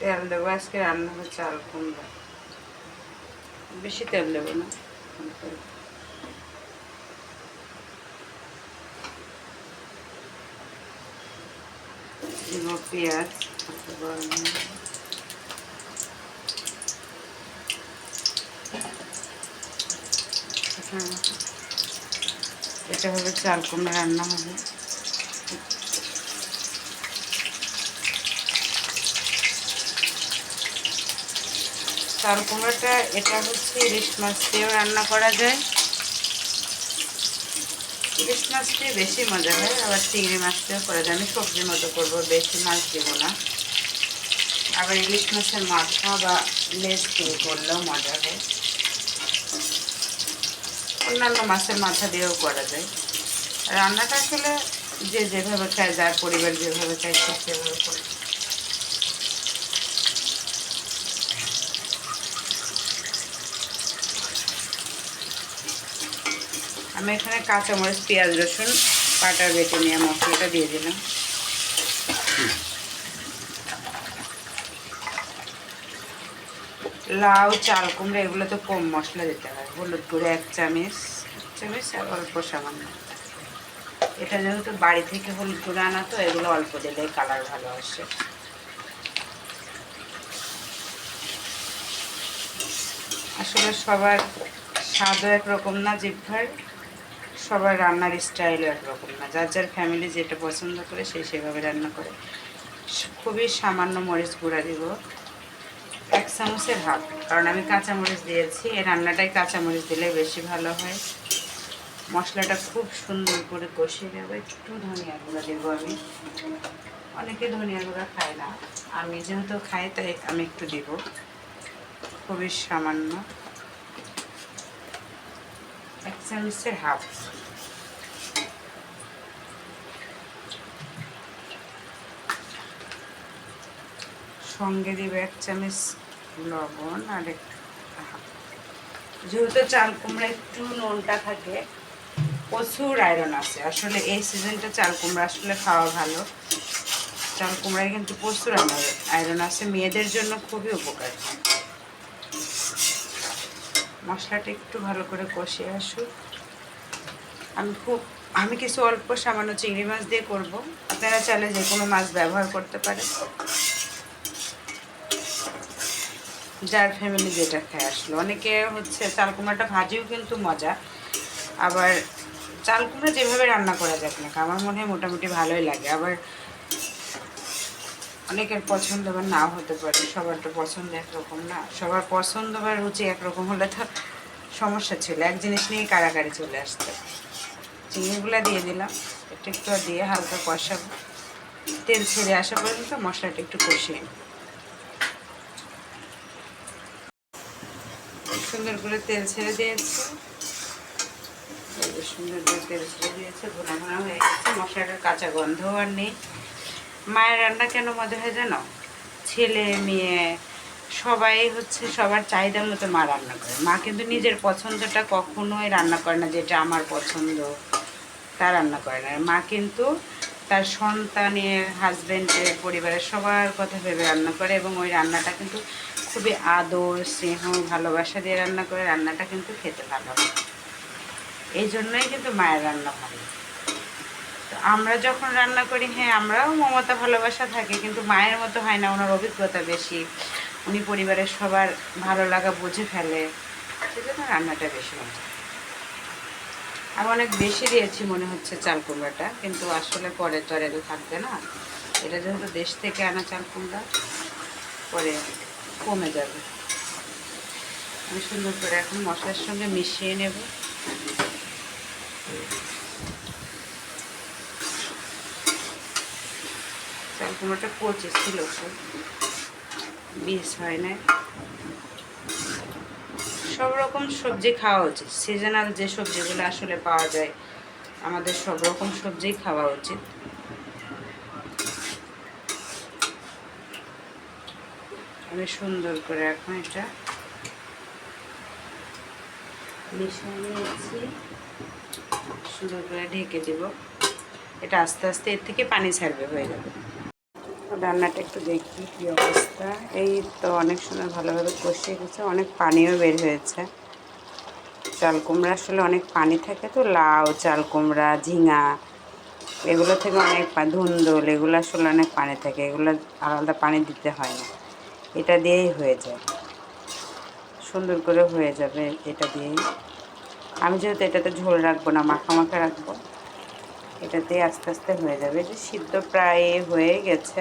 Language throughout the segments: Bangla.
তেল দেবো, আজকে রান্না হবে চাল কুমড়া। বেশি তেল দেবো না। পেঁয়াজ এটা হবে চাল কুমড়া রান্না হবে। চাল এটা হচ্ছে ইলিশ মাছ দিয়েও রান্না করা যায়। ইলিশ মাছ দিয়ে বেশি মজা হয়, আবার চিংড়ি মাছ দিয়েও করা যায়। আমি সবজির মতো করব, বেশি মাছ দেব না। আবার ইলিশ মাছের মাথা বা লেজ দিয়ে করলেও মজা হয়। অন্যান্য মাছের মাথা দিয়েও করা যায়। রান্নাটা আসলে যে যেভাবে খায়, যার পরিবার যেভাবে খায়, সে সেভাবে করে। আমি এখানে কাঁচামরিচ, পেঁয়াজ, রসুন পাটা বেটে নিয়ে মশলাটা দিয়ে দিলাম। লাউ, চাল, কুমড়া এগুলো তো কম মশলা দিতে হয়। হলুদ গুঁড়ো, এক চামচ এক চামচ, আর অল্প সামান্য। এটা যেহেতু বাড়ি থেকে হলুদ গুঁড়ো আনা, তো এগুলো অল্প দিলে কালার ভালো আসে। আসলে সবার স্বাদও একরকম না জিভার সবার রান্নার স্টাইলও একরকম না। যার যার ফ্যামিলি যেটা পছন্দ করে সেই সেভাবে রান্না করে। খুবই সামান্য মরিচ গুঁড়া দিব। এক চামচের হাফ, কারণ আমি কাঁচামরিচ দিয়েছি। এই রান্নাটাই কাঁচামরিচ দিলে বেশি ভালো হয়। মশলাটা খুব সুন্দর করে কষিয়ে দেবো একটু ধনিয়া গুঁড়া দেবো আমি। অনেকে ধনিয়া গুঁড়া খায় না। আমি যেহেতু খাই, তাই আমি একটু দিব। খুবই সামান্য। চামচের হাফ সঙ্গে দিবে এক চামচ লবণ আর এক হাফ। যেহেতু চাল কুমড়া একটু নুনটা থাকে, প্রচুর আয়রন আছে। আসলে এই সিজনটা চাল কুমড়া আসলে খাওয়া ভালো। চাল কুমড়ায় কিন্তু প্রচুর আয়রন আছে। মেয়েদের জন্য খুবই উপকার। মশলাটা একটু ভালো করে কষিয়ে আসুক। আমি খুব, আমি কিছু অল্প সামান্য চিংড়ি মাছ দিয়ে করব। আপনারা চাইলে যে কোনো মাছ ব্যবহার করতে পারেন। যার ফ্যামিলি যেটা খায় আসলো। অনেকে হচ্ছে চাল কুমড়াটা ভাজিও কিন্তু মজা। আবার চাল কুমড়া যেভাবে রান্না করা যাক না আমার মনে হয় মোটামুটি ভালোই লাগে। আবার অনেকের পছন্দ বা নাও হতে পারে সবার তো পছন্দ একরকম না, সবার পছন্দ বা রুচি একরকম হলে তো সমস্যা ছিল, এক জিনিস নিয়ে কারাকারি চলে আসতো। চিংড়িগুলো দিয়ে দিলাম, একটু একটু দিয়ে হালকা কষাবো। তেল ছেড়ে আসা পর্যন্ত মশলাটা একটু কষিয়ে সুন্দর করে তেল ছেড়ে দিয়েছি। সুন্দর করে তেল ছেড়ে দিয়েছে, ভোনা ভোনা হয়ে গেছে, মশলাটার কাঁচা গন্ধও আর নেই। মায়ের রান্না কেন মজা হয় জানো? ছেলে, মেয়ে, সবাই হচ্ছে সবার চাহিদা মতো মা রান্না করে। মা কিন্তু নিজের পছন্দটা কখনোই রান্না করে না, যেটা আমার পছন্দ, তা রান্না করে না। মা কিন্তু তার সন্তানের হাজব্যান্ডের পরিবারের সবার কথা ভেবে রান্না করে এবং ওই রান্নাটা কিন্তু খুবই আদর, স্নেহ, ভালোবাসা দিয়ে রান্না করে। রান্নাটা কিন্তু খেতে ভালো এই জন্যই কিন্তু মায়ের রান্না ভালো। তো আমরা যখন রান্না করি হ্যাঁ আমরাও মমতা ভালোবাসা থাকে, কিন্তু মায়ের মতো হয় না, ওনার অভিজ্ঞতা বেশি। উনি পরিবারের সবার ভালো লাগা বুঝে ফেলে, সেজন্য রান্নাটা বেশি মজা আমি অনেক বেশি দিয়েছি মনে হচ্ছে চাল কুমড়াটা, কিন্তু আসলে পরে তো আর থাকবে না। এটা যেহেতু দেশ থেকে আনা চাল কুমড়া, পরে কমে যাবে। আমি সুন্দর করে এখন মশলার সঙ্গে মিশিয়ে নেব। চাল কুমড়োটা কচি ছিল বীজ হয় না সব রকম সবজি খাওয়া উচিত। সিজনাল যে সবজিগুলো আসলে পাওয়া যায়, আমাদের সব রকম সবজিই খাওয়া উচিত। আমি সুন্দর করে এখন এটা সুন্দর করে ঢেকে দেব। এটা আস্তে আস্তে এর থেকে পানি ছাড়বে হয়ে যাবে। রান্নাটা একটু দেখি কী অবস্থা। এই তো অনেক সময় ভালোভাবে কষিয়ে গেছে অনেক পানিও বের হয়েছে। চাল কুমড়া আসলে অনেক পানি থাকে তো, লাউ, চাল কুমড়া, ঝিঙা, এগুলো থেকে অনেক ধুন্দল এগুলো আসলে অনেক পানি থাকে, এগুলো আলাদা পানি দিতে হয় না। এটা দিয়েই হয়ে যায়। সুন্দর করে হয়ে যাবে এটা দিয়েই। আমি যেহেতু এটাতে ঝোল রাখব না মাখা মাখা রাখব এটাতে আস্তে আস্তে হয়ে যাবে। যে সিদ্ধ প্রায় হয়ে গেছে।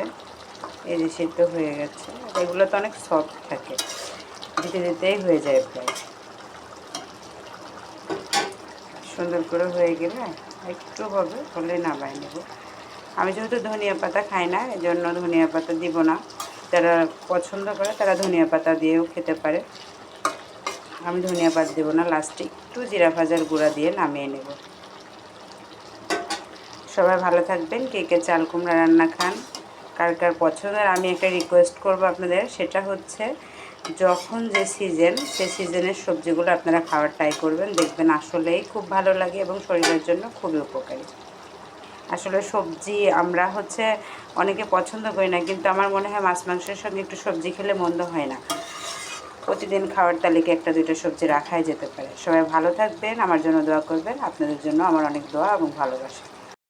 এই যে সিদ্ধ হয়ে গেছে। এগুলো তো অনেক সফট থাকে। দিতে দিতেই হয়ে যায় প্রায়। সুন্দর করে হয়ে গেলে একটু হবে, হলে নামাই নেব। আমি যেহেতু ধনিয়া পাতা খাই না এই জন্য ধনিয়া পাতা দিব না। যারা পছন্দ করে তারা ধনিয়া পাতা দিয়েও খেতে পারে। আমি ধনিয়া পাতা দেবো না লাস্টে একটু জিরা ভাজার গুঁড়া দিয়ে নামিয়ে নেব। সবাই ভালো থাকবেন, কে কে চাল কুমড়া রান্না খান, কার কার পছন্দ, আর আমি একটা রিকোয়েস্ট করব আপনাদের, সেটা হচ্ছে যখন যে সিজন সে সিজনের সবজিগুলো আপনারা খাওয়ার ট্রাই করবেন, দেখবেন আসলেই খুব ভালো লাগে এবং শরীরের জন্য খুবই উপকারী। আসলে সবজি আমরা হচ্ছে অনেকে পছন্দ করি না, কিন্তু আমার মনে হয় মাছ মাংসের সঙ্গে একটু সবজি খেলে মন্দ হয় না। প্রতিদিন খাওয়ার তালিকা একটা দুটো সবজি রাখাই যেতে পারে। সবাই ভালো থাকবেন, আমার জন্য দোয়া করবেন, আপনাদের জন্য আমার অনেক দোয়া এবং ভালোবাসা।